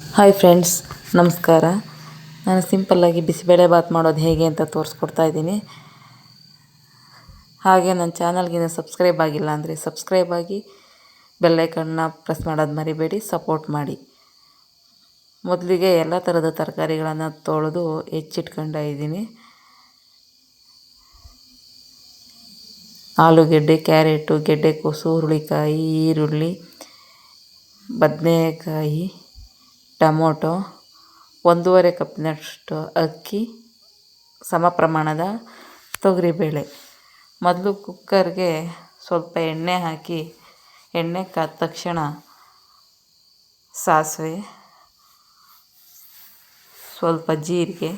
Hi friends ನಮಸ್ಕಾರ. ನಾನು ಸಿಂಪಲ್ಲಾಗಿ ಬಿಸಿಬೇಳೆ ಬಾತ್ ಮಾಡೋದು ಹೇಗೆ ಅಂತ ತೋರಿಸ್ಕೊಡ್ತಾ ಇದ್ದೀನಿ. ಹಾಗೆ ನನ್ನ ಚಾನಲ್ಗೆ ಇನ್ನೂ ಸಬ್ಸ್ಕ್ರೈಬ್ ಆಗಿಲ್ಲ ಅಂದರೆ ಸಬ್ಸ್ಕ್ರೈಬ್ ಆಗಿ ಬೆಲ್ಲೈಕನ್ನ ಪ್ರೆಸ್ ಮಾಡೋದು ಮರಿಬೇಡಿ ಸಪೋರ್ಟ್ ಮಾಡಿ. ಮೊದಲಿಗೆ ಎಲ್ಲ ಥರದ ತರಕಾರಿಗಳನ್ನು ತೊಳೆದು ಹೆಚ್ಚಿಟ್ಕೊಂಡ ಇದ್ದೀನಿ. ಆಲೂಗೆಡ್ಡೆ, ಕ್ಯಾರೆಟು ಗೆಡ್ಡೆಕೋಸು ಹುರುಳಿಕಾಯಿ, ಈರುಳ್ಳಿ, ಬದನೆಕಾಯಿ. ಟೊಮೊಟೊ, ಒಂದೂವರೆ ಕಪ್ನಷ್ಟು ಅಕ್ಕಿ, ಸಮ ಪ್ರಮಾಣದ ತೊಗರಿಬೇಳೆ. ಮೊದಲು ಕುಕ್ಕರ್ಗೆ ಸ್ವಲ್ಪ ಎಣ್ಣೆ ಹಾಕಿ, ಎಣ್ಣೆ ಕಾದ ತಕ್ಷಣ ಸಾಸಿವೆ, ಸ್ವಲ್ಪ ಜೀರಿಗೆ,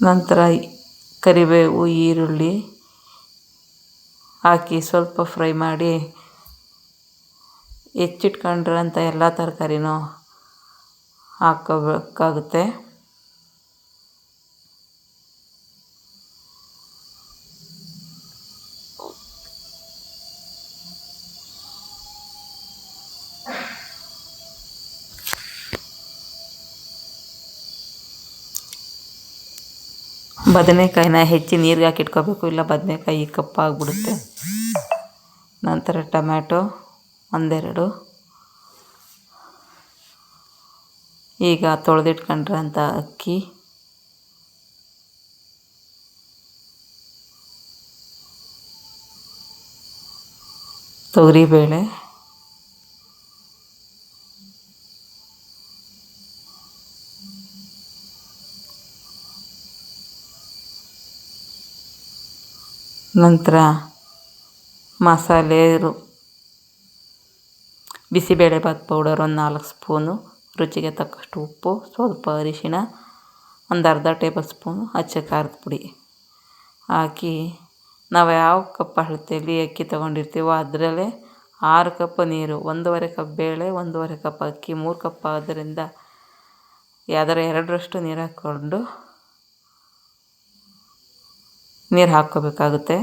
ನಂತರ ಕರಿಬೇವು, ಈರುಳ್ಳಿ ಹಾಕಿ ಸ್ವಲ್ಪ ಫ್ರೈ ಮಾಡಿ ಹೆಚ್ಚಿಟ್ಕೊಂಡಿರೋಂಥ ಎಲ್ಲ ತರಕಾರಿನೂ ಹಾಕೋಬೇಕಾಗುತ್ತೆ ಬದನೆಕಾಯಿನ ಹೆಚ್ಚಿ ನೀರಿಗೆ ಹಾಕಿ ಇಟ್ಕೋಬೇಕು, ಇಲ್ಲ ಬದನೆಕಾಯಿ ಕಪ್ಪಾಗ್ಬಿಡುತ್ತೆ. ನಂತರ ಟೊಮ್ಯಾಟೊ ಒಂದೆರಡು. ಈಗ ತೊಳೆದಿಟ್ಕೊಂಡಿರೋಂಥ ಅಕ್ಕಿ. ತೊಗರಿಬೇಳೆ. ನಂತರ ಮಸಾಲೆ ರು ಬಿಸಿಬೇಳೆಭಾತ್ ಪೌಡರ್ ಒಂದು ನಾಲ್ಕು ಸ್ಪೂನು, ರುಚಿಗೆ ತಕ್ಕಷ್ಟು ಉಪ್ಪು, ಸ್ವಲ್ಪ ಅರಿಶಿಣ, ಒಂದು ಅರ್ಧ ಟೇಬಲ್ ಸ್ಪೂನು ಅಚ್ಚ ಖಾರದ ಪುಡಿ. ಹಾಕಿ ನಾವು ಯಾವ ಕಪ್ ಅಳತೆಯಲ್ಲಿ ಅಕ್ಕಿ ತೊಗೊಂಡಿರ್ತೀವೋ ಅದರಲ್ಲೇ ಆರು ಕಪ್ ನೀರು, ಒಂದೂವರೆ ಕಪ್ ಬೇಳೆ, ಒಂದೂವರೆ ಕಪ್ ಅಕ್ಕಿ, ಮೂರು ಕಪ್ ಆದ್ದರಿಂದ ಯಾವ್ದಾರ ಎರಡರಷ್ಟು ನೀರು ಹಾಕ್ಕೊಂಡು ನೀರು ಹಾಕ್ಕೋಬೇಕಾಗುತ್ತೆ.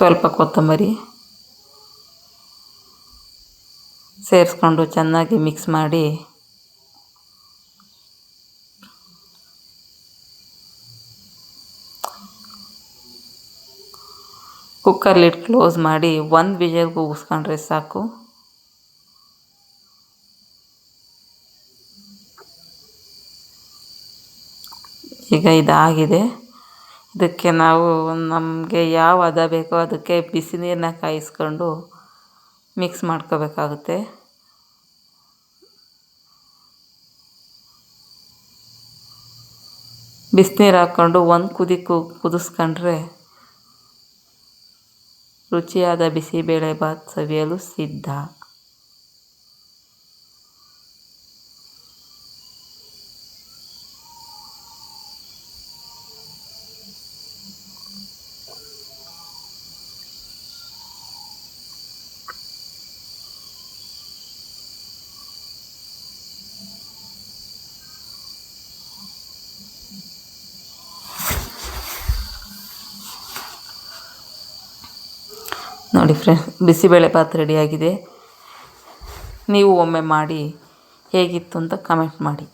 ಸ್ವಲ್ಪ ಕೊತ್ತಂಬರಿ ಸೇರಿಸ್ಕೊಂಡು ಚೆನ್ನಾಗಿ ಮಿಕ್ಸ್ ಮಾಡಿ ಕುಕ್ಕರ್ ಲಿಡ್ ಕ್ಲೋಸ್ ಮಾಡಿ ಒಂದು ವಿಜಲ್ ಕೂಗಿಸ್ಕೊಂಡ್ರೆ ಸಾಕು. ಈಗ ಇದಾಗಿದೆ. ಇದಕ್ಕೆ ನಾವು ನಮಗೆ ಯಾವ ಹದ ಬೇಕೋ ಅದಕ್ಕೆ ಬಿಸಿ ನೀರನ್ನ ಕಾಯಿಸ್ಕೊಂಡು ಮಿಕ್ಸ್ ಮಾಡ್ಕೋಬೇಕಾಗುತ್ತೆ. ಬಿಸಿನೀರು ಹಾಕ್ಕೊಂಡು ಒಂದು ಕುದಿ ಕುದಿಸ್ಕೊಂಡ್ರೆ ರುಚಿಯಾದ ಬಿಸಿಬೇಳೆಭಾತ್ ಸವಿಯಲು ಸಿದ್ಧ. ನೋಡಿ ಫ್ರೆಂಡ್ ಬಿಸಿಬೇಳೆಭಾತ್ ರೆಡಿಯಾಗಿದೆ ನೀವು ಒಮ್ಮೆ ಮಾಡಿ ಹೇಗಿತ್ತು ಅಂತ ಕಮೆಂಟ್ ಮಾಡಿ.